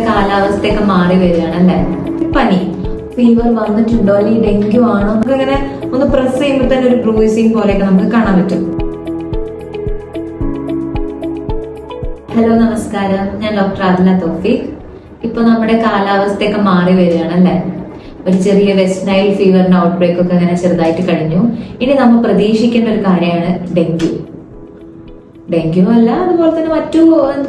കാലാവസ്ഥയൊക്കെ മാറി വരികയാണ് അല്ലെ? പനി. ഫീവർ വന്നിട്ടുണ്ടോ? അല്ലെങ്കിൽ ഡെങ്കു ആണോ? നമുക്ക് ഇങ്ങനെ ഒന്ന് പ്രസ് ചെയ്യുമ്പോൾ തന്നെ ഒരു ബ്രൂയിസിങ് പോലെയൊക്കെ നമുക്ക് കാണാൻ പറ്റും. ഹലോ നമസ്കാരം. ഞാൻ ഡോക്ടർ ആദില തോഫിക്. ഇപ്പൊ നമ്മുടെ കാലാവസ്ഥയൊക്കെ മാറി വരികയാണ് അല്ലെ? ഒരു ചെറിയ വെസ്റ്റ് നൈൽ ഫീവറിന്റെ ഔട്ട് ബ്രേക്ക് ഒക്കെ അങ്ങനെ ചെറുതായിട്ട് കഴിഞ്ഞു. ഇനി നമ്മൾ പ്രതീക്ഷിക്കേണ്ട ഒരു കാര്യമാണ് ഡെങ്കു. ഡെങ്കു അല്ല അതുപോലെ തന്നെ മറ്റു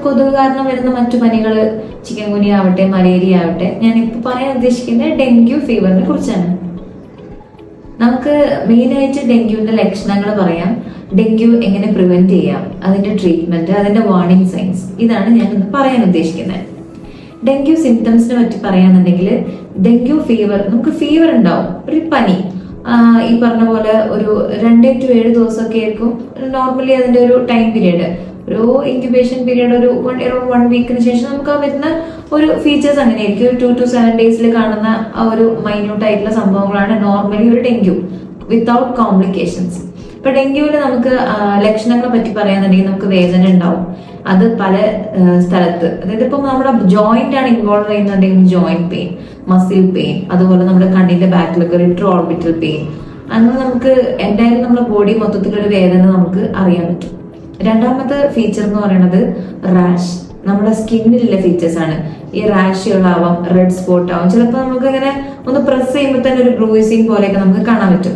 കൊതുക് കാരണം വരുന്ന മറ്റു പനികൾ ചിക്കൻ കുനി ആവട്ടെ മലേറിയ ആവട്ടെ ഞാൻ ഇപ്പൊ പറയാൻ ഉദ്ദേശിക്കുന്നത് ഡെങ്കു ഫീവറിനെ കുറിച്ചാണ്. നമുക്ക് മെയിനായിട്ട് ഡെങ്കുവിന്റെ ലക്ഷണങ്ങൾ പറയാം. ഡെങ്കു എങ്ങനെ പ്രിവെന്റ് ചെയ്യാം? അതിന്റെ ട്രീറ്റ്മെന്റ് അതിന്റെ വാർണിംഗ് സൈൻസ് ഇതാണ് ഞാൻ ഇന്ന് പറയാൻ ഉദ്ദേശിക്കുന്നത്. ഡെങ്കു സിംറ്റംസിനെ പറ്റി പറയാന്നുണ്ടെങ്കിൽ ഡെങ്കു ഫീവർ നമുക്ക് ഫീവർ ഉണ്ടാവും ഒരു പനി. ഈ പറഞ്ഞ പോലെ ഒരു രണ്ട് ടു ഏഴ് ദിവസമൊക്കെ ആയിരിക്കും. നോർമലി അതിന്റെ ഒരു ടൈം പീരീഡ് ഒരു ഇൻക്യുബേഷൻ പീരീഡ് ഒരു വൺ അറൌണ്ട് വൺ വീക്കിന് ശേഷം നമുക്ക് ആ വരുന്ന ഒരു ഫീച്ചേഴ്സ് അങ്ങനെയായിരിക്കും. ഒരു ടു ടു സെവൻ ഡേയ്സിൽ കാണുന്ന ആ ഒരു മൈന്യൂട്ട് ആയിട്ടുള്ള സംഭവങ്ങളാണ് നോർമലി ഒരു ഡെങ്കു വിത്തൗട്ട് കോംപ്ലിക്കേഷൻസ് ഇപ്പൊ ഡെങ്കുവിന് നമുക്ക് ലക്ഷണങ്ങളെ പറ്റി പറയാന്നുണ്ടെങ്കിൽ നമുക്ക് വേദന ഉണ്ടാവും. അത് പല സ്ഥലത്ത്. അതായത് ഇപ്പം നമ്മുടെ ജോയിന്റ് ആണ് ഇൻവോൾവ് ചെയ്യുന്നുണ്ടെങ്കിൽ ജോയിന്റ് പെയിൻ മസിൽ പെയിൻ അതുപോലെ നമ്മുടെ കണ്ണിന്റെ ബാക്കിലൊക്കെ റിട്രോ ഓർബിറ്റൽ പെയിൻ അങ്ങനെ നമുക്ക് എന്തായാലും നമ്മുടെ ബോഡി മൊത്തത്തിലൊരു വേദന നമുക്ക് അറിയാൻ പറ്റും. രണ്ടാമത്തെ ഫീച്ചർ എന്ന് പറയുന്നത് റാഷ് നമ്മുടെ സ്കിന്നിലുള്ള ഫീച്ചേഴ്സ് ആണ്. ഈ റാഷുകളാവാം റെഡ് സ്പോട്ട് ആവാം. ചിലപ്പോൾ നമുക്ക് അങ്ങനെ ഒന്ന് പ്രസ് ചെയ്യുമ്പോൾ തന്നെ ഒരു ബ്രൂയിസിങ് പോലെയൊക്കെ നമുക്ക് കാണാൻ പറ്റും.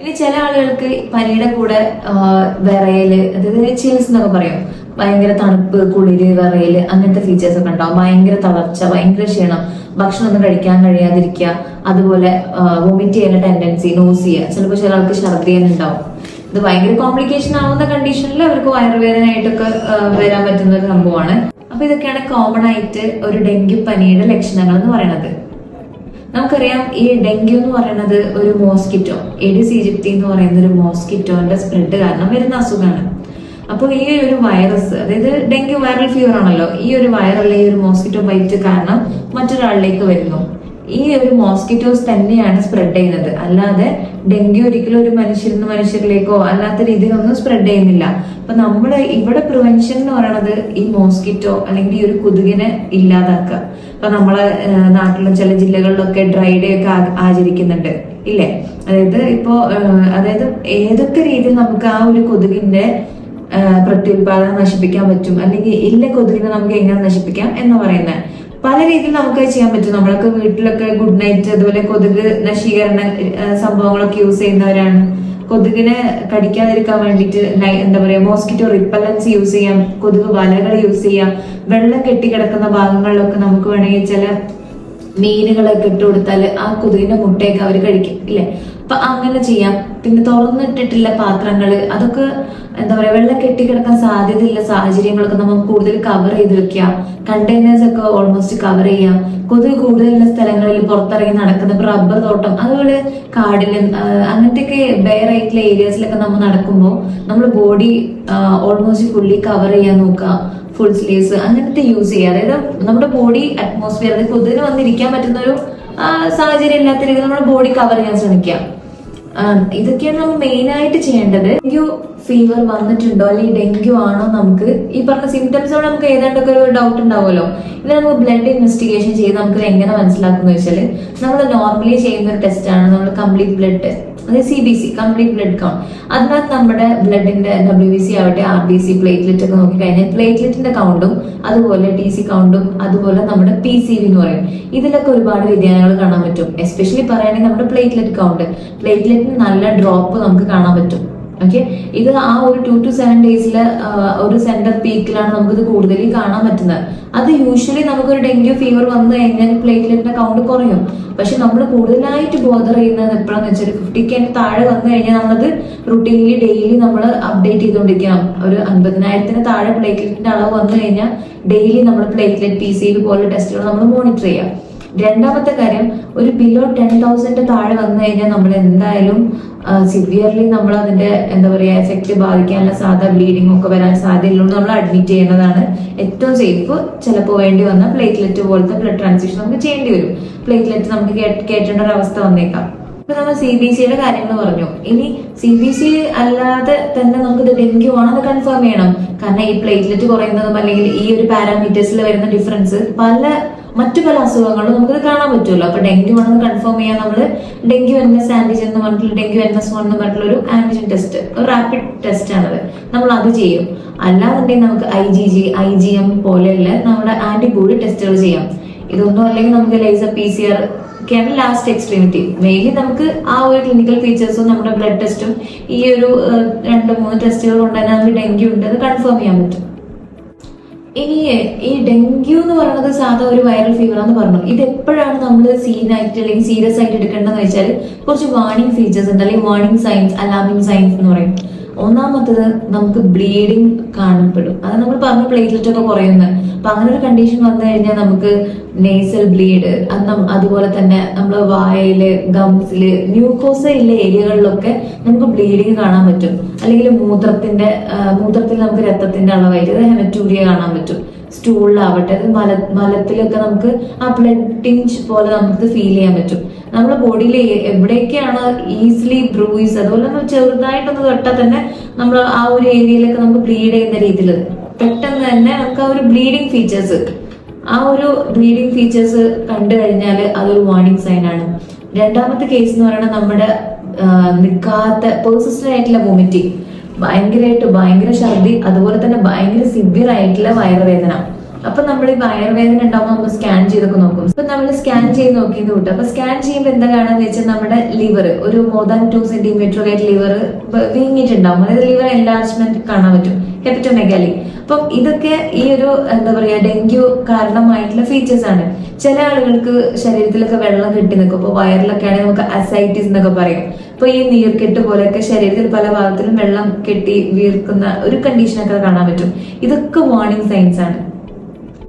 ഇനി ചില ആളുകൾക്ക് പനിയുടെ കൂടെ വിറയൽ അതായത് ചിൽസ് എന്നൊക്കെ പറയും. ഭയങ്കര തണുപ്പ് കുളിര് വിറയൽ അങ്ങനത്തെ ഫീച്ചേഴ്സ് ഒക്കെ ഉണ്ടാവും. ഭയങ്കര തളർച്ച ഭയങ്കര ക്ഷീണം. ഭക്ഷണം ഒന്നും കഴിക്കാൻ കഴിയാതിരിക്കുക. അതുപോലെ വോമിറ്റ് ചെയ്യുന്ന ടെൻഡൻസി നോസിയ ചിലപ്പോൾ ചില ആൾക്ക് തന്നെ ഉണ്ടാവും. ഇത് ഭയങ്കര കോംപ്ലിക്കേഷൻ ആവുന്ന കണ്ടീഷനിൽ അവർക്ക് വയറുവേദനയായിട്ടൊക്കെ വരാൻ പറ്റുന്ന ഒരു സംഭവമാണ്. അപ്പൊ ഇതൊക്കെയാണ് കോമൺ ആയിട്ട് ഒരു ഡെങ്കി പനിയുടെ ലക്ഷണങ്ങൾ എന്ന് പറയുന്നത് നമുക്കറിയാം ഈ ഡെങ്കി എന്ന് പറയുന്നത് ഒരു മോസ്കിറ്റോ എഡിസ് ഈജിപ്തി എന്ന് പറയുന്ന ഒരു മോസ്കിറ്റോന്റെ സ്പ്രെഡ് കാരണം വരുന്ന അസുഖമാണ് അപ്പോൾ ഈ ഒരു വൈറസ് അതായത് ഡെങ്കി വൈറൽ ഫീവർ ആണല്ലോ ഈ ഒരു വൈറൽ ഈ ഒരു മോസ്കിറ്റോ ബൈറ്റ് കാരണം മറ്റൊരാളിലേക്ക് വരുന്നു. ഈ ഒരു മോസ്കിറ്റോസ് തന്നെയാണ് സ്പ്രെഡ് ചെയ്യുന്നത്. അല്ലാതെ ഡെങ്കി ഒരിക്കലും ഒരു മനുഷ്യരിൽ നിന്ന് മനുഷ്യരിലേക്കോ അല്ലാത്ത രീതിയിലൊന്നും സ്പ്രെഡ് ചെയ്യുന്നില്ല. അപ്പൊ നമ്മുടെ ഇവിടെ പ്രിവെൻഷൻ എന്ന് പറയുന്നത് ഈ മോസ്കിറ്റോ അല്ലെങ്കിൽ ഈ ഒരു കൊതുകിനെ ഇല്ലാതാക്കുക. ഇപ്പൊ നമ്മളെ നാട്ടിലും ചില ജില്ലകളിലൊക്കെ ഡ്രൈ ഡേ ഒക്കെ ആചരിക്കുന്നുണ്ട്. ഇല്ലേ? അതായത് ഇപ്പോ അതായത് ഏതൊക്കെ രീതിയിൽ നമുക്ക് ആ ഒരു കൊതുകിന്റെ പ്രത്യുൽപാദനം നശിപ്പിക്കാൻ പറ്റും. അല്ലെങ്കിൽ ഇല്ല കൊതുകിനെ നമുക്ക് എങ്ങനെ നശിപ്പിക്കാം എന്ന് പറയുന്നത് പല രീതിയിൽ നമുക്ക് ചെയ്യാൻ പറ്റും. നമ്മളൊക്കെ വീട്ടിലൊക്കെ ഗുഡ് നൈറ്റ് അതുപോലെ കൊതുക് നശീകരണ സംഭവങ്ങളൊക്കെ യൂസ് ചെയ്യുന്നവരാണ്. കൊതുകിനെ കടിക്കാതിരിക്കാൻ വേണ്ടിയിട്ട് എന്താ പറയാ മോസ്കിറ്റോ റിപ്പലൻസ് യൂസ് ചെയ്യാം. കൊതുക് വലകൾ യൂസ് ചെയ്യാം. വെള്ളം കെട്ടിക്കിടക്കുന്ന ഭാഗങ്ങളിലൊക്കെ നമുക്ക് വേണമെങ്കിൽ ചില മീനുകളൊക്കെ ഇട്ട് കൊടുത്താൽ ആ കൊതുകിന്റെ മുട്ടയൊക്കെ അവർ കഴിക്കും ഇല്ലേ? അപ്പൊ അങ്ങനെ ചെയ്യാം. പിന്നെ തുറന്നിട്ടിട്ടുള്ള പാത്രങ്ങൾ അതൊക്കെ എന്താ പറയാ വെള്ളം കെട്ടിക്കിടക്കാൻ സാധ്യതയുള്ള സാഹചര്യങ്ങളൊക്കെ നമുക്ക് കൂടുതൽ കവർ ചെയ്ത് വെക്കാം കണ്ടെയ്നേഴ്സ് ഒക്കെ ഓൾമോസ്റ്റ് കവർ ചെയ്യാം. കൊതുക് കൂടുതലുള്ള സ്ഥലങ്ങളിൽ പുറത്തിറങ്ങി നടക്കുന്ന ഇപ്പൊ റബ്ബർ തോട്ടം അതുപോലെ കാടിലും അങ്ങനത്തെയൊക്കെ ബെയർ ആയിട്ടുള്ള ഏരിയാസിലൊക്കെ നമ്മൾ നടക്കുമ്പോൾ നമ്മൾ ബോഡി ഓൾമോസ്റ്റ് ഫുള്ളി കവർ ചെയ്യാൻ നോക്കുക. ഫുൾ സ്ലീവ്സ് അങ്ങനത്തെ യൂസ് ചെയ്യുക. അതായത് നമ്മുടെ ബോഡി അറ്റ്മോസ്ഫിയർ അതായത് കൊതുകിന് വന്നിരിക്കാൻ പറ്റുന്ന ഒരു സാഹചര്യം ഇല്ലാത്ത രീതിയിൽ നമ്മുടെ ബോഡി കവർ ചെയ്യാൻ ശ്രമിക്കുക ഇതൊക്കെയാണ് നമ്മൾ മെയിൻ ആയിട്ട് ചെയ്യേണ്ടത്. ഡെങ്കു ഫീവർ വന്നിട്ടുണ്ടോ? അല്ലെങ്കിൽ ഡെങ്കു ആണോ നമുക്ക്? ഈ പറഞ്ഞ സിംറ്റംസോട് നമുക്ക് ഏതാണ്ടൊക്കെ ഒരു ഡൗട്ട് ഉണ്ടാവുമല്ലോ. ഇത് നമുക്ക് ബ്ലഡ് ഇൻവെസ്റ്റിഗേഷൻ ചെയ്ത് നമുക്ക് എങ്ങനെ മനസ്സിലാക്കുന്ന വെച്ചാൽ നമ്മൾ നോർമലി ചെയ്യുന്ന ഒരു ടെസ്റ്റ് ആണ്. നമ്മൾ കംപ്ലീറ്റ് ബ്ലഡ് ടെസ്റ്റ് അതായത് C B C complete blood count അതിനകത്ത് നമ്മുടെ ബ്ലഡിന്റെ ഡബ്ല്യു ബി സി ആവട്ടെ ആർ ബി സി പ്ലേറ്റ്ലെറ്റ് ഒക്കെ നോക്കിക്കഴിഞ്ഞാൽ പ്ലേറ്റ്ലെറ്റിന്റെ കൗണ്ടും അതുപോലെ ടി സി കൗണ്ടും അതുപോലെ നമ്മുടെ പി സി വി എന്ന് പറയും ഇതിലൊക്കെ ഒരുപാട് വ്യതിയാനങ്ങൾ കാണാൻ പറ്റും. എസ്പെഷ്യലി പറയുകയാണെങ്കിൽ നമ്മുടെ പ്ലേറ്റ്ലെറ്റ് കൗണ്ട് പ്ലേറ്റ്ലെറ്റിന് നല്ല ഡ്രോപ്പ് നമുക്ക് കാണാൻ പറ്റും. ഓക്കെ ഇത് ആ ഒരു ടു ടു സെവൻ ഡേയ്സിൽ ഒരു സെന്റർ പീക്കിലാണ് നമുക്കിത് കൂടുതൽ കാണാൻ പറ്റുന്നത്. അത് യൂഷ്വലി നമുക്കൊരു ഡെങ്കി ഫീവർ വന്നു കഴിഞ്ഞാൽ പ്ലേറ്റ്ലെറ്റിന്റെ കൗണ്ട് കുറയും. പക്ഷെ നമ്മൾ കൂടുതലായിട്ട് ബോധർ ചെയ്യുന്നത് എപ്പോഴാന്ന് വെച്ചാൽ ഫിഫ്റ്റി കെ താഴെ വന്നു കഴിഞ്ഞാൽ നമ്മളത് റുട്ടീൻലി ഡെയിലി നമ്മൾ അപ്ഡേറ്റ് ചെയ്തുകൊണ്ടിരിക്കണം ഒരു അൻപതിനായിരത്തിന് താഴെ പ്ലേറ്റ്ലെറ്റിന്റെ അളവ് വന്നു കഴിഞ്ഞാൽ ഡെയിലി നമ്മൾ പ്ലേറ്റ്ലെറ്റ് പി സി പോലുള്ള ടെസ്റ്റുകൾ നമ്മൾ മോണിറ്റർ ചെയ്യാം. രണ്ടാമത്തെ കാര്യം ഒരു ബിലോ ടെൻ തൗസൻഡ് താഴെ വന്നു കഴിഞ്ഞാൽ നമ്മൾ എന്തായാലും സിവിയർലി നമ്മൾ അതിന്റെ എന്താ പറയാ എഫക്റ്റ് ബാധിക്കാനുള്ള സാധാ ബ്ലീഡിംഗ് ഒക്കെ വരാൻ സാധ്യതയുള്ളതുകൊണ്ട് നമ്മൾ അഡ്മിറ്റ് ചെയ്യുന്നതാണ് ഏറ്റവും സേഫ് ചിലപ്പോൾ വേണ്ടി വന്ന പ്ലേറ്റ്ലെറ്റ് പോലത്തെ ബ്ലഡ് ട്രാൻസ്ഫ്യൂഷൻ നമുക്ക് ചെയ്യേണ്ടി വരും. പ്ലേറ്റ്ലെറ്റ് നമുക്ക് കേട്ടേണ്ട ഒരു അവസ്ഥ വന്നേക്കാം. ഇപ്പൊ നമ്മൾ സി ബി സിയുടെ കാര്യങ്ങൾ പറഞ്ഞു. ഇനി സി ബി സി അല്ലാതെ തന്നെ നമുക്ക് ഇത് ഡെങ്കു ആണെന്ന് കൺഫേം ചെയ്യണം. കാരണം ഈ പ്ലേറ്റ്ലെറ്റ് കുറയുന്നതും അല്ലെങ്കിൽ ഈ ഒരു പാരാമീറ്റേഴ്സിൽ വരുന്ന ഡിഫറൻസ് പല മറ്റു പല അസുഖങ്ങളും നമുക്ക് കാണാൻ പറ്റുമല്ലോ. അപ്പൊ ഡെങ്കി ആണെന്ന് കൺഫേം ചെയ്യാൻ നമ്മൾ ഡെങ്കി എൻ എസ് ആന്റിജൻ എന്ന് പറഞ്ഞിട്ടുള്ള ഡെങ്കി എൻ എസ് വൺ എന്ന് പറഞ്ഞിട്ടുള്ള ഒരു ആന്റിജൻ ടെസ്റ്റ് റാപ്പിഡ് ടെസ്റ്റ് ആണത്. നമ്മൾ അത് ചെയ്യും. അല്ലാന്നുണ്ടെങ്കിൽ നമുക്ക് I G G I G M പോലെയുള്ള നമ്മുടെ ആന്റിബോഡി ടെസ്റ്റുകൾ ചെയ്യാം. ഇതൊന്നും അല്ലെങ്കിൽ നമുക്ക് ലേസർ പി സി ആർ ഒക്കെയാണ് ലാസ്റ്റ് എക്സ്ട്രീമിറ്റി മെയിൻലി നമുക്ക് ആ ഒരു ക്ലിനിക്കൽ ഫീച്ചേഴ്സും നമ്മുടെ ബ്ലഡ് ടെസ്റ്റും ഈ ഒരു രണ്ട് മൂന്ന് ടെസ്റ്റുകൾ കൊണ്ട് തന്നെ നമുക്ക് ഡെങ്കി ഉണ്ട് അത് കൺഫേം ചെയ്യാൻ പറ്റും. ഇനി ഈ ഡെങ്കു എന്ന് പറയുന്നത് സാധാ ഒരു വൈറൽ ഫീവർ എന്ന് പറഞ്ഞു. ഇത് എപ്പോഴാണ് നമ്മൾ സീനായിട്ട് അല്ലെങ്കിൽ സീരിയസ് ആയിട്ട് എടുക്കേണ്ടതെന്ന് വെച്ചാൽ കുറച്ച് വാർണിംഗ് ഫീച്ചേഴ്സ് ഉണ്ട്. അല്ലെങ്കിൽ വാർണിംഗ് സൈൻസ് അലാമിംഗ് സൈൻസ് എന്ന് പറയും. ഒന്നാമത്തത് നമുക്ക് ബ്ലീഡിങ് കാണപ്പെടും. അത് നമ്മൾ പറഞ്ഞ പ്ലേറ്റ്ലെറ്റ് ഒക്കെ കുറയുന്നത്. അപ്പൊ അങ്ങനെ ഒരു കണ്ടീഷൻ വന്നു കഴിഞ്ഞാൽ നമുക്ക് നേസൽ ബ്ലീഡ് അതുപോലെ തന്നെ നമ്മൾ വായയിൽ ഗംസിൽ ന്യൂക്കോസ ഉള്ള ഏരിയകളിലൊക്കെ നമുക്ക് ബ്ലീഡിങ് കാണാൻ പറ്റും. അല്ലെങ്കിൽ മൂത്രത്തിന്റെ മൂത്രത്തിൽ നമുക്ക് രക്തത്തിന്റെ അളവായിട്ട് ഹെമറ്റൂരിയ കാണാൻ പറ്റും. സ്റ്റൂളിലാവട്ടെ അത് മല മലത്തിലൊക്കെ നമുക്ക് ആ ബ്ലഡ് ടിഞ്ച് പോലെ നമുക്ക് ഫീൽ ചെയ്യാൻ പറ്റും. നമ്മുടെ ബോഡിയിൽ എവിടെയൊക്കെയാണ് ഈസിലി ബ്രൂയിസ് അതുപോലെ നമ്മൾ ചെറുതായിട്ടൊന്ന് തൊട്ടാൽ തന്നെ നമ്മൾ ആ ഒരു ഏരിയയിലൊക്കെ നമുക്ക് ബ്ലീഡ് ചെയ്യുന്ന രീതിയിൽ പെട്ടെന്ന് തന്നെ നമുക്ക് ആ ഒരു ബ്ലീഡിങ് ഫീച്ചേഴ്സ് ആ ഒരു ബ്ലീഡിങ് ഫീച്ചേഴ്സ് കണ്ടു കഴിഞ്ഞാൽ അതൊരു വാർണിംഗ് സൈൻ ആണ്. രണ്ടാമത്തെ കേസ് എന്ന് പറയുന്നത് നമ്മുടെ നിൽക്കാത്ത പേഴ്സിസ്റ്റന്റ് ആയിട്ടുള്ള വോമിറ്റിംഗ് ഭയങ്കരമായിട്ട് ഭയങ്കര ഛർദി അതുപോലെ തന്നെ ഭയങ്കര സിവിയർ ആയിട്ടുള്ള വയറുവേദന. അപ്പൊ നമ്മൾ ഈ വയറുവേദന ഉണ്ടാകുമ്പോൾ നമ്മൾ സ്കാൻ ചെയ്തൊക്കെ നോക്കും. അപ്പൊ നമ്മൾ സ്കാൻ ചെയ്ത് നോക്കിയത് കൂട്ടും. അപ്പൊ സ്കാൻ ചെയ്യുമ്പോൾ എന്താ കാണാന്ന് വെച്ചാൽ നമ്മുടെ ലിവർ ഒരു മോർ ദാൻ ടു സെന്റിമീറ്റർ ആയിട്ട് ലിവർ വീങ്ങിയിട്ടുണ്ടാവും. അതായത് ലിവർ എൻലാർജ്മെന്റ് കാണാൻ പറ്റും. ഹെപ്പറ്റോമെഗാലി അപ്പം ഇതൊക്കെ ഈ ഒരു എന്താ പറയാ ഡെങ്കു കാരണമായിട്ടുള്ള ഫീച്ചേഴ്സ് ആണ്. ചില ആളുകൾക്ക് ശരീരത്തിലൊക്കെ വെള്ളം കെട്ടി നിൽക്കും ഇപ്പൊ വയറിലൊക്കെ ആണെങ്കിൽ നമുക്ക് അസൈറ്റിസ് എന്നൊക്കെ പറയും. അപ്പൊ ഈ നീർക്കെട്ട് പോലെയൊക്കെ ശരീരത്തിൽ പല ഭാഗത്തിലും വെള്ളം കെട്ടി വീർക്കുന്ന ഒരു കണ്ടീഷനൊക്കെ കാണാൻ പറ്റും. ഇതൊക്കെ വാർണിംഗ് സൈൻസ് ആണ്.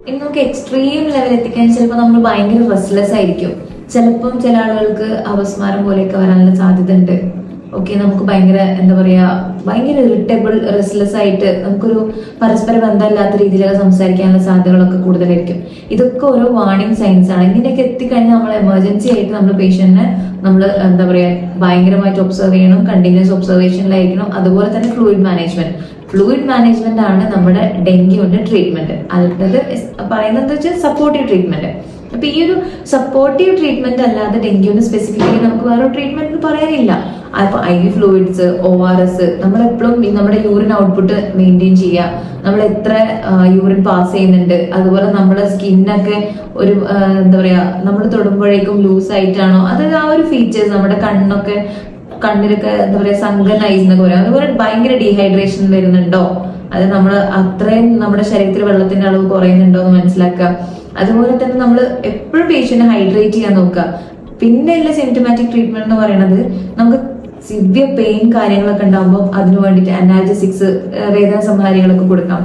ഇനി നമുക്ക് എക്സ്ട്രീം ലെവൽ എത്തിക്കാൻ ചിലപ്പോൾ നമ്മൾ ഭയങ്കര റെസ്ലെസ് ആയിരിക്കും. ചിലപ്പം ചില ആളുകൾക്ക് അപസ്മാരം പോലെയൊക്കെ വരാനുള്ള സാധ്യത ഉണ്ട് ഓക്കെ നമുക്ക് ഭയങ്കര എന്താ പറയാ ഭയങ്കര ഇറിറ്റബിൾ റെസ്ലെസ് ആയിട്ട് നമുക്കൊരു പരസ്പര ബന്ധമില്ലാത്ത രീതിയിലൊക്കെ സംസാരിക്കാനുള്ള സാധ്യതകളൊക്കെ കൂടുതലായിരിക്കും. ഇതൊക്കെ ഓരോ വാർണിംഗ് സൈൻസ് ആണ്. ഇങ്ങനെയൊക്കെ എത്തിക്കഴിഞ്ഞാൽ നമ്മൾ എമർജൻസി ആയിട്ട് നമ്മൾ പേഷ്യന്റിനെ നമ്മൾ എന്താ പറയാ ഭയങ്കരമായിട്ട് ഒബ്സർവ് ചെയ്യണം കണ്ടിന്യൂസ് ഒബ്സർവേഷനിലായിരിക്കണം അതുപോലെ തന്നെ ഫ്ലൂയിഡ് മാനേജ്മെന്റ് ഫ്ലൂയിഡ് മാനേജ്മെന്റ് ആണ് നമ്മുടെ ഡെങ്കിയുടെ ട്രീറ്റ്മെന്റ് അടുത്തത് പറയുന്നത് വെച്ചാൽ സപ്പോർട്ടീവ് ട്രീറ്റ്മെന്റ് അപ്പൊ ഈ ഒരു സപ്പോർട്ടീവ് ട്രീറ്റ്മെന്റ് അല്ലാതെ ഡെങ്കിയുടെ സ്പെസിഫിക്കലി നമുക്ക് വേറെ ട്രീറ്റ്മെന്റ് പറയാനില്ല. അപ്പൊ I V fluids O R S നമ്മൾ എപ്പോഴും നമ്മുടെ യൂറിൻ ഔട്ട്പുട്ട് മെയിന്റെയിൻ ചെയ്യുക നമ്മൾ എത്ര യൂറിൻ പാസ് ചെയ്യുന്നുണ്ട്. അതുപോലെ നമ്മുടെ സ്കിന്നൊക്കെ ഒരു എന്താ പറയാ നമ്മൾ തൊടുമ്പോഴേക്കും ലൂസ് ആയിട്ടാണോ? അതായത് ആ ഒരു ഫീച്ചേഴ്സ് നമ്മുടെ കണ്ണൊക്കെ കണ്ണിലൊക്കെ എന്താ പറയാ സങ്കനായി എന്നൊക്കെ പറയാം. അതുപോലെ ഭയങ്കര ഡീഹൈഡ്രേഷൻ വരുന്നുണ്ടോ? അത് നമ്മൾ അത്രയും നമ്മുടെ ശരീരത്തിൽ വെള്ളത്തിന്റെ അളവ് കുറയുന്നുണ്ടോ എന്ന് മനസ്സിലാക്കുക. അതുപോലെ തന്നെ നമ്മൾ എപ്പോഴും പേഷ്യന്റ് ഹൈഡ്രേറ്റ് ചെയ്യാൻ നോക്കുക. പിന്നെയുള്ള സിംറ്റമാറ്റിക് ട്രീറ്റ്മെന്റ് എന്ന് പറയുന്നത് നമുക്ക് സിവിയർ പെയിൻ കാര്യങ്ങളൊക്കെ ഉണ്ടാകുമ്പോൾ അതിനു വേണ്ടിയിട്ട് അനാൽജസിക്സ് വേദന സംഹാരികളൊക്കെ കൊടുക്കാം.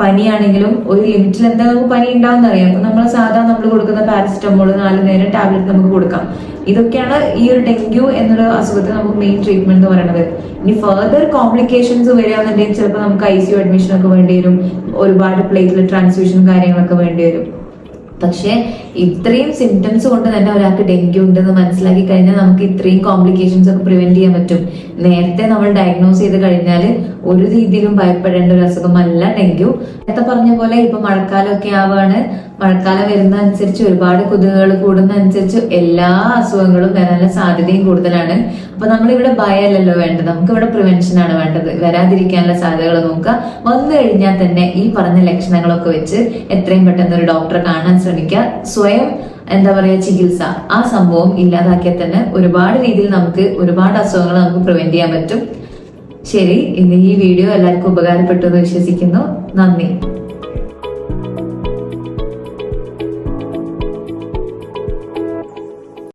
പനിയാണെങ്കിലും ഒരു ലിമിറ്റിൽ എന്താ നമുക്ക് പനി ഉണ്ടാവുന്ന അറിയാം. അപ്പൊ നമ്മൾ സാധാരണ നമ്മൾ കൊടുക്കുന്ന പാരസിറ്റമോൾ നാല് നേരം ടാബ്ലറ്റ് നമുക്ക് കൊടുക്കാം. ഇതൊക്കെയാണ് ഈ ഒരു ഡെങ്കു എന്നൊരു അസുഖത്തിന് നമുക്ക് മെയിൻ ട്രീറ്റ്മെന്റ് എന്ന് പറയുന്നത് ഇനി ഫർദർ കോംപ്ലിക്കേഷൻസ് വരികയാണെന്നുണ്ടെങ്കിൽ ചിലപ്പോൾ നമുക്ക് ഐ സി യു അഡ്മിഷൻ ഒക്കെ വേണ്ടി വരും. ഒരുപാട് പ്ലേറ്റിൽ ട്രാൻസ്ഫ്യൂഷൻ കാര്യങ്ങളൊക്കെ വേണ്ടി വരും. പക്ഷേ ഇത്രയും സിംറ്റംസ് കൊണ്ട് തന്നെ ഒരാൾക്ക് ഡെങ്കി ഉണ്ടെന്ന് മനസ്സിലാക്കി കഴിഞ്ഞാൽ നമുക്ക് ഇത്രയും കോംപ്ലിക്കേഷൻസ് ഒക്കെ പ്രിവെന്റ് ചെയ്യാൻ പറ്റും. നേരത്തെ നമ്മൾ ഡയഗ്നോസ് ചെയ്ത് കഴിഞ്ഞാൽ ഒരു രീതിയിലും ഭയപ്പെടേണ്ട ഒരു അസുഖമല്ല ഡെങ്കു. നേരത്തെ പറഞ്ഞ പോലെ ഇപ്പൊ മഴക്കാലമൊക്കെ ആവാണ്. മഴക്കാലം വരുന്ന അനുസരിച്ച് ഒരുപാട് കൊതുകുകൾ കൂടുന്ന അനുസരിച്ച് എല്ലാ അസുഖങ്ങളും വരാനുള്ള സാധ്യതയും കൂടുതലാണ്. അപ്പൊ നമ്മളിവിടെ ഭയമല്ലല്ലോ വേണ്ടത്. നമുക്ക് ഇവിടെ പ്രിവെൻഷൻ ആണ് വേണ്ടത്. വരാതിരിക്കാനുള്ള സാധ്യതകൾ നോക്കുക. വന്നു കഴിഞ്ഞാൽ തന്നെ ഈ പറഞ്ഞ ലക്ഷണങ്ങളൊക്കെ വെച്ച് എത്രയും പെട്ടെന്ന് ഒരു ഡോക്ടറെ കാണാൻ ശ്രമിക്കുക. സ്വയം എന്താ പറയുക ചികിത്സ. ആ സംഭവം ഇല്ലാതാക്കിയാൽ തന്നെ ഒരുപാട് രീതിയിൽ നമുക്ക് ഒരുപാട് അസുഖങ്ങൾ നമുക്ക് പ്രിവെന്റ് ചെയ്യാൻ പറ്റും. ശരി ഇന്ന് ഈ വീഡിയോ എല്ലാവർക്കും ഉപകാരപ്പെട്ടു എന്ന് വിശ്വസിക്കുന്നു. നന്ദി.